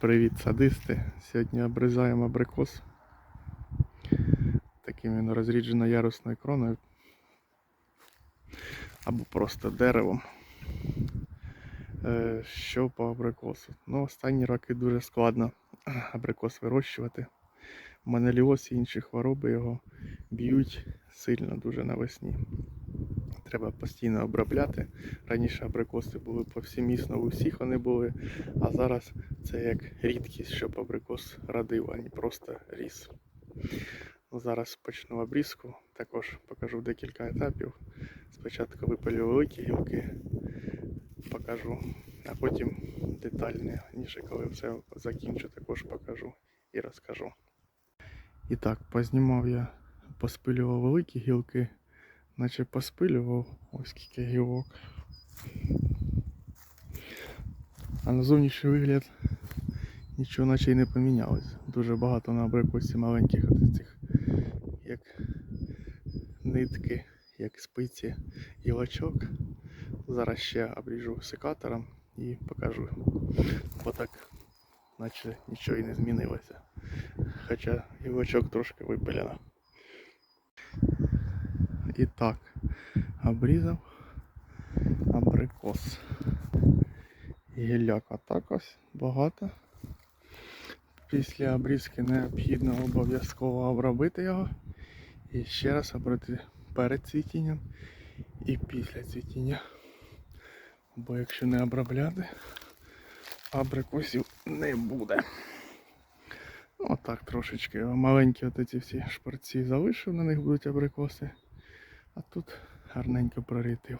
Привіт, садисти. Сьогодні обрізаємо абрикос таким він розріджено ярусною кроною або просто деревом. Е, Що по абрикосу? Ну, останні роки дуже складно абрикос вирощувати. Монеліоз і інші хвороби його б'ють сильно дуже навесні. Треба постійно обробляти. Раніше абрикоси були повсімісно, у всіх вони були, а зараз це як рідкість, щоб абрикос родив, а не просто ріс. Ну, зараз почну обрізку, також покажу декілька етапів. Спочатку випалю великі гілки, покажу, а потім детальніше, коли все закінчу, також покажу і розкажу. І так, познімав я, поспилював великі гілки, наче поспилював ось скільки гілок. А на зовнішній вигляд нічого наче й не помінялось. Дуже багато на абрикосі маленьких цих, як нитки, як спиці гілочок. Зараз ще обріжу секатором і покажу. Бо так, наче нічого і не змінилося. Хоча гілочок трошки випилено. І так, обрізав абрикос. Гілляк так ось багато. Після обрізки необхідно обов'язково обробити його. І ще раз обробити перед цвітінням і після цвітіння. Бо якщо не обробляти, абрикосів не буде. Отак трошечки. Маленькі от ці всі шпарці залишив, на них будуть абрикоси. А тут гарненько прорітив.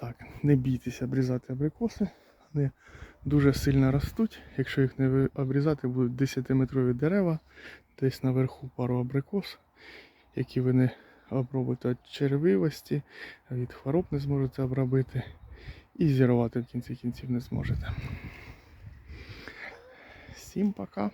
Так, не бійтеся обрізати абрикоси. Вони дуже сильно ростуть. Якщо їх не обрізати, будуть 10-метрові дерева, десь наверху пару абрикос, які ви не обробите від червивості, від хвороб не зможете обробити. І зірвати в кінці кінців не зможете. Всім пока.